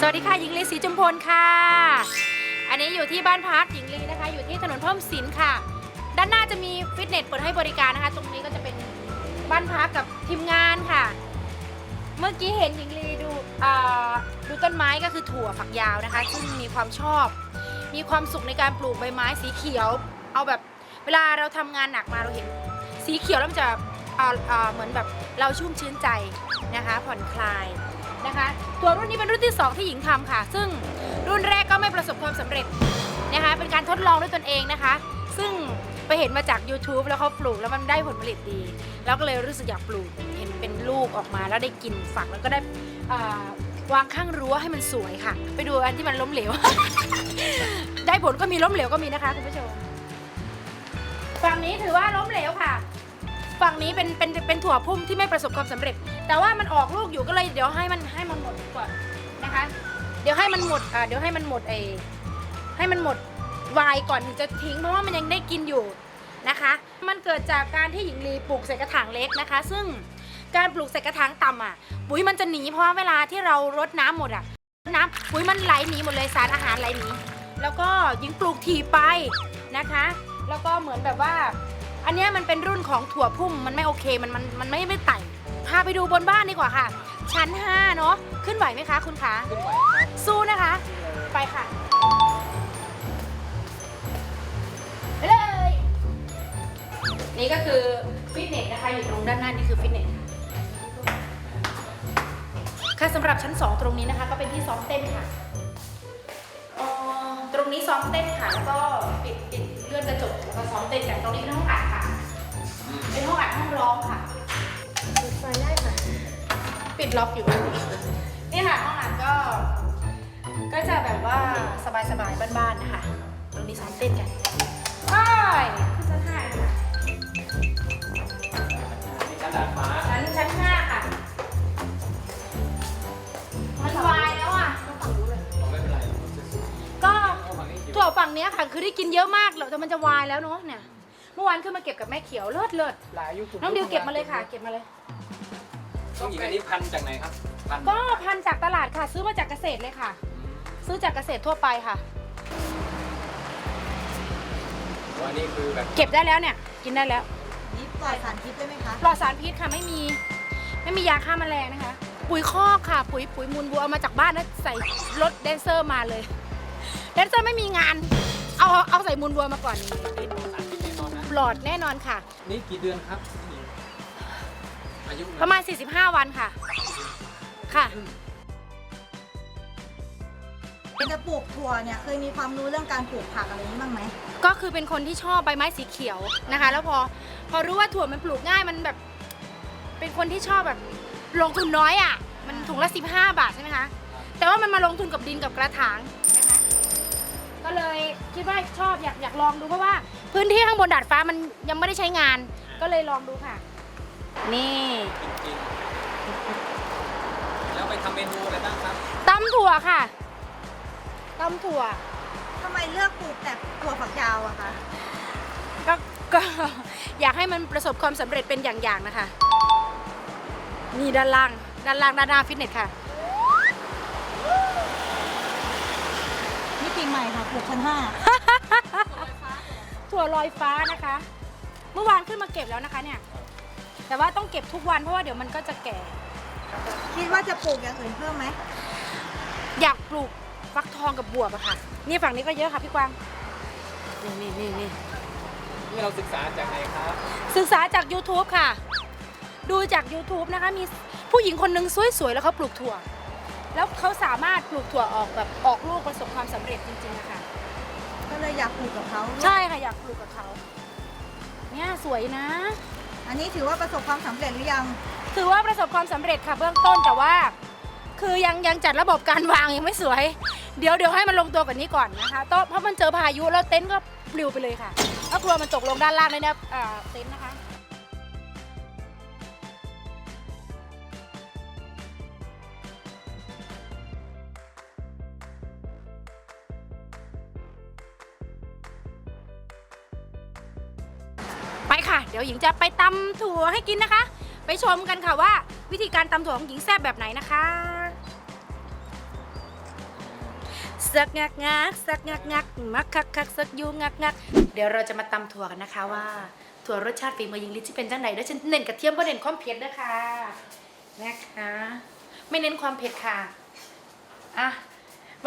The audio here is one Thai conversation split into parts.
สวัสดีค่ะหญิงลีศรีจุมพลค่ะ อันนี้อยู่ที่บ้านพักหญิงลีนะคะ อยู่ที่ถนนเพิ่มสินค่ะ ด้านหน้าจะมีฟิตเนสเปิดให้บริการนะคะ ตรงนี้ก็จะเป็นบ้านพักกับทีมงานค่ะ เมื่อกี้เห็นหญิงลีดูดูต้นไม้ก็คือถั่วฝักยาวนะคะ ซึ่งมีความชอบ มีความสุขในการปลูกใบไม้สีเขียว เอาแบบเวลาเราทำงานหนักมาเราเห็น สีเขียวแล้วมันจะเหมือนแบบเราชุ่มชื้นใจนะคะ ผ่อนคลาย นะคะ ตัวรุ่นนี้เป็นรุ่นที่ 2 ที่หญิงทำค่ะ ซึ่งรุ่นแรกก็ไม่ประสบความสำเร็จนะคะ เป็นการทดลองด้วยตนเองนะคะ ซึ่งไปเห็นมาจาก YouTube แล้วเขาปลูกแล้วมันได้ผลผลิตดี แล้วก็เลยรู้สึกอยากปลูกเห็นเป็นลูกออกมาแล้วได้กินฝักแล้วก็ได้วางข้างรั้วให้มันสวยค่ะ ไปดูอันที่มันล้มเหลว ได้ผลก็มีล้มเหลวก็มีนะคะคุณผู้ชมฝั่งนี้ถือว่าล้มเหลวค่ะ ฝั่งนี้เป็นเป็นเป็นถั่วพุ่มที่ไม่ประสบความสำเร็จ แต่ว่ามันออกลูกอยู่ก็เลยเดี๋ยวให้มันให้มันหมดก่อนนะคะ เดี๋ยวให้มันหมดอ่าเดี๋ยวให้มันหมดไอให้มันหมดวายก่อนถึงจะทิ้งเพราะว่ามันยังได้กินอยู่นะคะ มันเกิดจากการที่หญิงลีปลูกใส่กระถางเล็กนะคะ ซึ่งการปลูกใส่กระถางต่ำอะ ปุ๋ยมันจะหนีเพราะว่าเวลาที่เรารดน้ำหมดอะน้ำปุ๋ยมันไหลหนีหมดเลยสารอาหารไหลหนีแล้วก็ยิงปลูกทีไปนะคะ แล้วก็เหมือนแบบว่า อันเนี้ยมันเป็นรุ่นของถั่วพุ่มมันไม่โอเคมันมันมันไม่ไม่ไต่พาไปดูบนบ้านดีกว่าค่ะ ชั้น 5 เนาะขึ้นไหวไหมคะคุณคะขึ้นไหวครับสู้นะคะ ไปค่ะไปเลย นี่ก็คือฟิตเนสนะคะอยู่ตรงด้านหน้านี่คือฟิตเนสค่ะสำหรับชั้น 2 ตรงนี้นะคะ ก็เป็นที่ซ้อมเต้นค่ะเอ่อตรงนี้ซ้อมเต้นค่ะแล้วก็ปิดปิดเลื่อนกระจกแล้วก็ซ้อมเต้นกันตรงนี้เป็นห้องอัดค่ะ เป็นห้องอัดห้องร้องค่ะ ปิดไฟได้ค่ะ ปิดล็อกอยู่ นี่ค่ะห้องอัดก็ ก็จะแบบว่าสบายๆบ้านๆนะคะ ตรงนี้ซ้อมเต้นกันไปขึ้นชั้นห้าค่ะมีชั้นดาดฟ้าชั้นชั้นห้าค่ะ มันวายแล้วอะผมไม่เป็นไรก็ เอาฝั่งนี้อยู่ถั่วฝั่งเนี้ยค่ะ คือได้กินเยอะมากแล้วแต่มันจะวายแล้วเนาะเนี่ย เมื่อวานขึ้นมาเก็บกับแม่เขียวเลิศเลิศหลายยุคน้องดิวเก็บมาเลยค่ะ เก็บมาเลย ต้องหญิงอันนี้พันจากไหนครับ พันก็พันจากตลาดค่ะ ซื้อมาจากเกษตรเลยค่ะ ซื้อจากเกษตรทั่วไปค่ะวันนี้คือแบบเก็บได้แล้วเนี่ย กินได้แล้วนี่ปล่อยสารพิษได้ไหมคะปลอดสารพิษค่ะไม่มี ไม่มียาฆ่าแมลงนะคะ ปุ๋ยคอกค่ะ ปุ๋ยปุ๋ยมูลวัวเอามาจากบ้านแล้วใส่รถแดนเซอร์มาเลยแดนเซอร์ไม่มีงาน เอาเอาใส่มูลวัวมาก่อนนี่ปลอด สารพิษแน่นอนนะปลอดแน่นอนค่ะ นี่กี่เดือนครับหญิงอายุประมาณ 45 วันค่ะ ค่ะเป็นจะปลูกถั่วเนี่ยเคยมีความรู้เรื่องการปลูกผักอะไรนี้บ้างไหมก็คือเป็นคนที่ชอบใบไม้สีเขียวนะคะ แล้วพอพอรู้ว่าถั่วมันปลูกง่ายมันแบบ เป็นคนที่ชอบแบบลงทุนน้อยอะ มันถุงละ 15 บาทใช่ไหมคะแต่ว่ามันมาลงทุนกับดินกับกระถางนะคะก็เลยคิดว่าชอบอยากอยากลองดูเพราะว่า พื้นที่ข้างบนดาดฟ้ามันยังไม่ได้ใช้งาน ก็เลยลองดูค่ะ นี่ จริงๆแล้วไปทำเมนูอะไรบ้างครับตำถั่วค่ะตำถั่ว ทำไมเลือกปลูกแต่ถั่วฝักยาวอะคะ ก็ก็ อยากให้มันประสบความสำเร็จเป็นอย่างๆนะคะ นี่ด้านล่าง ด้านล่างด้านหน้าฟิตเนสค่ะนี่ปีใหม่ค่ะปลูกชั้นห้า ถั่วลอยฟ้านะคะ เมื่อวานขึ้นมาเก็บแล้วนะคะเนี่ย แต่ว่าต้องเก็บทุกวันเพราะว่าเดี๋ยวมันก็จะแก่ คิดว่าจะปลูกอย่างอื่นเพิ่มไหมอยากปลูกฟักทองกับบวบอะค่ะ นี่ฝั่งนี้ก็เยอะค่ะพี่กวาง นี่นี่นี่นี่นี่เราศึกษาจากไหนครับ ศึกษาจาก YouTube ค่ะ ดูจาก YouTube นะคะ มีผู้หญิงคนหนึ่งสวยๆ แล้วเขาปลูกถั่ว แล้วเขาสามารถปลูกถั่วออกแบบออกลูกประสบความสำเร็จจริงๆนะคะ ก็เลยอยากปลูกกับเขาใช่ค่ะอยากปลูกกับเขาเนี่ยสวยนะ อันนี้ถือว่าประสบความสำเร็จหรือยัง ถือว่าประสบความสำเร็จค่ะเบื้องต้นแต่ว่า คือยังยังจัดระบบการวางยังไม่สวย เดี๋ยวเดี๋ยวให้มันลงตัวกว่านี้ก่อนนะคะต้นเพราะมันเจอพายุแล้วเต็นท์ก็ปลิวไปเลยค่ะก็กลัวมันตกลงด้านล่างเลยนะอ่าเต็นท์นะคะ ดี๋ยวหญิงจะไปตำถั่วให้กินนะคะ ไปชมกันค่ะว่า วิธีการตำถั่วของหญิงแซ่บแบบไหนนะคะสักงักงักสักงักงักมักคักคักสักยูงักงักเดี๋ยวเราจะมาตำถั่วกันนะคะว่าถั่วรสชาติฝีมือยิงลิที่เป็นจังไหนด้วยฉันเน้นกระเทียมเพราะเน้นความเผ็ดนะคะนะคะ ไม่เน้นความเผ็ดค่ะอะ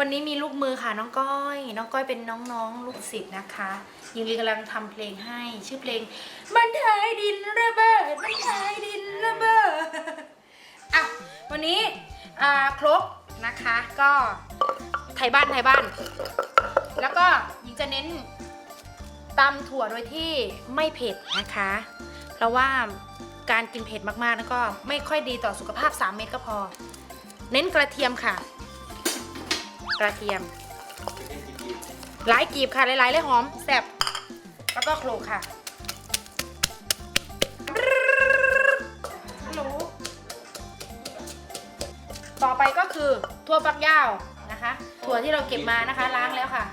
วันนี้มีลูกมือค่ะน้องก้อย น้องก้อยเป็นน้องๆลูกศิษย์นะคะยิงลีกำลังทำเพลงให้ชื่อเพลง มันทายดินระเบิดมันทายดินระเบิดอะวันนี้อ่าครกนะคะ ก็ไทยบ้านไทยบ้าน แล้วก็ยิงจะเน้นตำถั่วโดยที่ไม่เผ็ดนะคะ เพราะว่าการกินเผ็ดมากๆแล้วก็ไม่ค่อยดีต่อสุขภาพ 3 เม็ดก็พอ เน้นกระเทียมค่ะ กระเทียม หลายกีบค่ะ หลายๆเลยหอมแซ่บแล้วก็โขลกค่ะฮัลโหลต่อไปก็คือถั่วฝักยาวนะคะ ถั่วที่เราเก็บมานะคะ ล้างแล้วค่ะ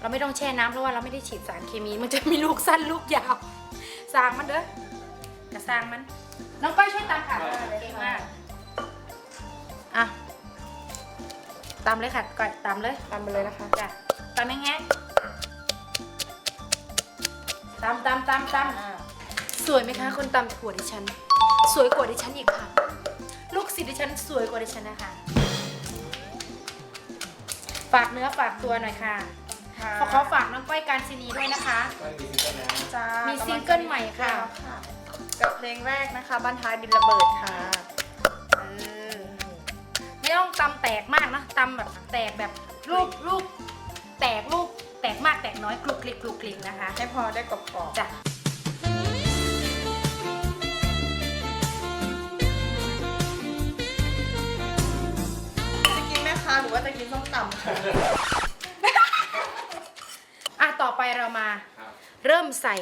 เราไม่ต้องแช่น้ำเพราะว่าเราไม่ได้ฉีดสารเคมี มันจะมีลูกสั้นลูกยาวสร้างมันเด้อกระสร้างมัน น้องก้อยช่วยตามค่ะเก่งมากอะ ตามเลยค่ะก้อยตามเลยตามไปเลยนะคะจ้ะตามแห้งๆตามตามตามตามสวยไหมคะ คนตามถั่วดิฉัน สวยกว่าดิฉันอีกค่ะ ลูกศิษย์ดิฉันสวยกว่าดิฉันนะคะ ฝากเนื้อฝากตัวหน่อยค่ะขอขอฝากน้องก้อยการซินีด้วยนะคะก็มีซิงเกิลนะจ้ามีซิงเกิลใหม่ค่ะ กับเพลงแรกนะคะ บ้านท้ายดินระเบิดค่ะเออ ไม่ต้องตำแตกมากนะตำแบบแตกแบบลูกลูกแตกลูกแตกมากแตกน้อยกรุกกริกกรุกกริกนะคะให้พอได้กรอบจ้ะๆจะกินแม่ค้าหรือว่าจะกินส้มตำค่ะอะต่อไปเรามา ครับเริ่มใส่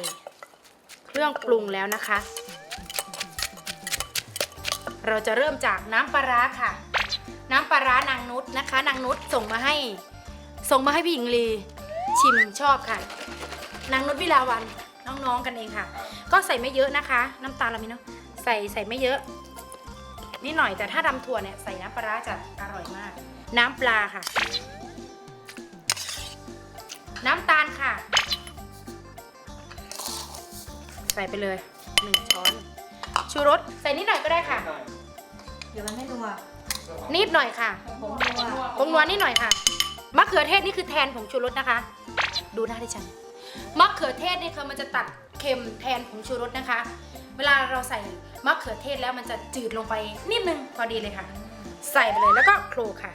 เครื่องปรุงแล้วนะคะ เราจะเริ่มจากน้ำปลาร้าค่ะ น้ำปลาร้านางนุชนะคะ นางนุชส่งมาให้ ส่งมาให้พี่หญิงลีชิมชอบค่ะ นางนุชวิลาวันน้องๆกันเองค่ะ ก็ใส่ไม่เยอะนะคะ น้ำตาลเรามีเนาะใส่ใส่ไม่เยอะ นิดหน่อยแต่ถ้าดำถั่วเนี่ยใส่น้ำปลาร้าจะอร่อยมาก น้ำปลาค่ะ น้ำตาลค่ะ ใส่ไปเลยหนึ่งช้อน ชูรสใส่นิดหน่อยก็ได้ค่ะ เดี๋ยวมันไม่นัว นิดหน่อยค่ะผมนัวผงนัวนิดหน่อยค่ะมะเขือเทศนี่คือแทนผงชูรสนะคะ ดูหน้าดิฉันมะเขือเทศนี่คือมันจะตัดเค็มแทนผงชูรสนะคะ เวลาเราใส่มะเขือเทศแล้วมันจะจืดลงไปนิดนึงพอดีเลยค่ะ ใส่ไปเลยแล้วก็โขลกค่ะ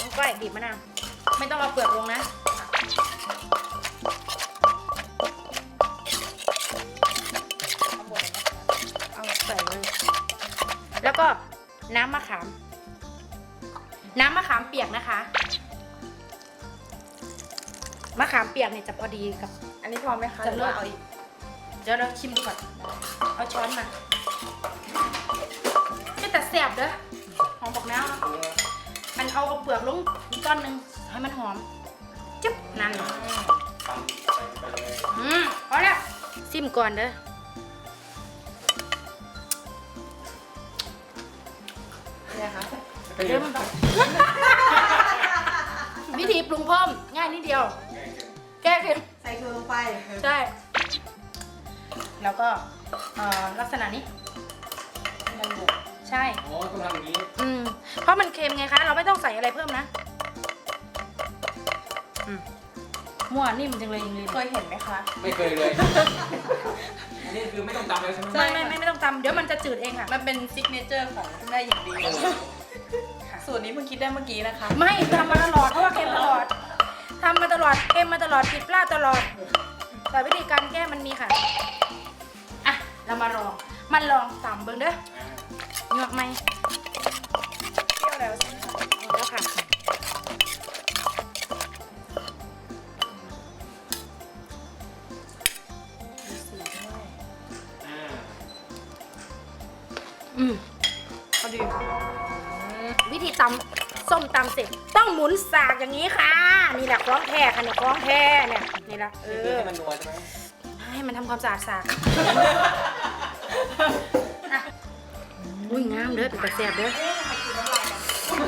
น้องก้อยบีบมะนาวไม่ต้องเอาเปลือกลงนะ แล้วก็น้ำมะขาม น้ำมะขามเปียกนะคะ มะขามเปียกเนี่ยจะพอดีกับ อันนี้พอไหมคะจะเลิศหรือว่าเอาอีก เดี๋ยวเราชิมดูก่อน เอาช้อนมาไม่แต่แสบเด้อ หอมบอกแล้วมันเอาเอาเปลือกลงอีกก้อนหนึ่งให้มันหอมจึ๊บนั่นตำใส่ไปเลยอืมพอแล้วซิมก่อนเด้อ ค่ะเริ่มวิธีปรุงเพิ่มง่ายนิดเดียว แก้เค็มใส่ถั่วลงไปใช่ แล้วก็เอ่อลักษณะนี้ มันบุกใช่ อ๋อต้องทำอย่างนี้อืม เพราะมันเค็มไงคะ เราไม่ต้องใส่อะไรเพิ่มนะ อืมมั่วนิ่มจังเลยยิงลีเคยเห็นไหมคะ ไม่เคยเลย อันนี้คือไม่ต้องตำเลยใช่ไหมไม่ไม่ไม่ไม่ต้องตำเดี๋ยวมันจะจืดเองค่ะ มันเป็นซิกเนเจอร์ของคุณแม่หญิงดี เออสู ตรนี้เพิ่งคิดได้เมื่อกี้นะคะ ไม่ทำมาตลอดเพราะว่าเค็มตลอดทำมาตลอดเค็มมาตลอดผิดพลาดตลอด แต่วิธีการแก้มันมีค่ะอะเรามาลองมันลองต่ำเบิ้งเด้ออ่าเหงือกไหมเที่ยวแล้วใช่ไหมคะเอาแล้วค่ะ วิธีตำส้มตำเสร็จ ต้องหมุนสากอย่างนี้ค่ะ นี่แหละคล้องแท้ค่ะเนี่ยคล้องแท้เนี่ยนี่แหละเอนี่คืออให้มันนัวใช่ไหมให้มันทำความสะอาดสากอะอุ้ยงามเด้อเป็นตาแซ่บเด้อ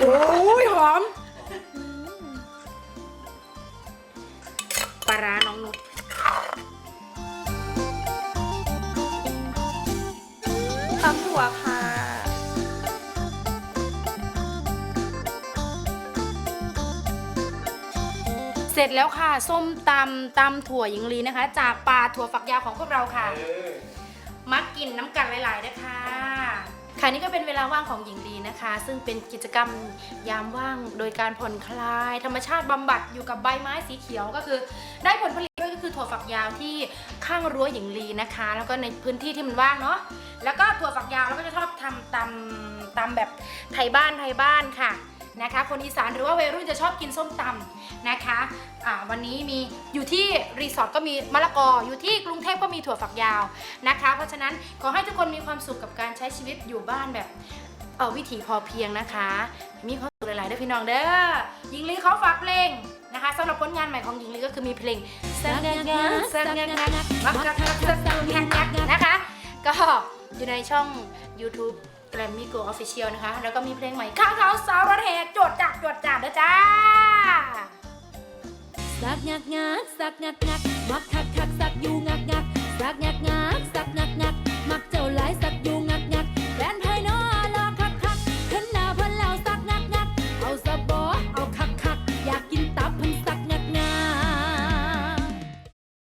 โอ้ยหอมปลาร้าน้องนุชตำถั่วค่ะ จแล้วค่ะ ส้มตำตำถั่วหญิงลีนะคะ จากปลาถั่วฝักยาวของพวกเราค่ะ มักกินน้ำกันหลายๆนะคะ ค่ะนี่ก็เป็นเวลาว่างของหญิงลีนะคะ ซึ่งเป็นกิจกรรมยามว่างโดยการผ่อนคลาย ธรรมชาติบำบัดอยู่กับใบไม้สีเขียวก็คือ ได้ผลผลิตด้วยก็คือถั่วฝักยาวที่ข้างรั้วหญิงลีนะคะ แล้วก็ในพื้นที่ที่มันว่างเนาะแล้วก็ถั่วฝักยาวเราก็จะชอบทำตำตำแบบไทยบ้านไทยบ้านค่ะ นะคะ คนอีสานหรือว่าวัยรุ่นจะชอบกินส้มตำนะคะวันนี้มีอยู่ที่รีสอร์ทก็มีมะละกอ อยู่ที่กรุงเทพก็มีถั่วฝักยาวนะคะ เพราะฉะนั้นขอให้ทุกคนมีความสุขกับการใช้ชีวิตอยู่บ้านแบบเออวิถีพอเพียงนะคะ มีความสุขหลายๆด้อพี่น้องเด้อหญิงลีเขาฝากเพลงนะคะสำหรับผลงานใหม่ของหญิงลีก็คือมีเพลงสักงักงักสักงักงักมักงักงักสักงักงักนะคะ ก็อยู่ในช่อง YouTube แกรมมี่โกออฟฟิเชียลนะคะ แล้วก็มีเพลงใหม่ข้าวเขาสาวรถแห่จดจับจดจักนะจ้า สักงักงักสักงักงักมักคักคักสักอยู่งักงักสักงักงักสักงักงัก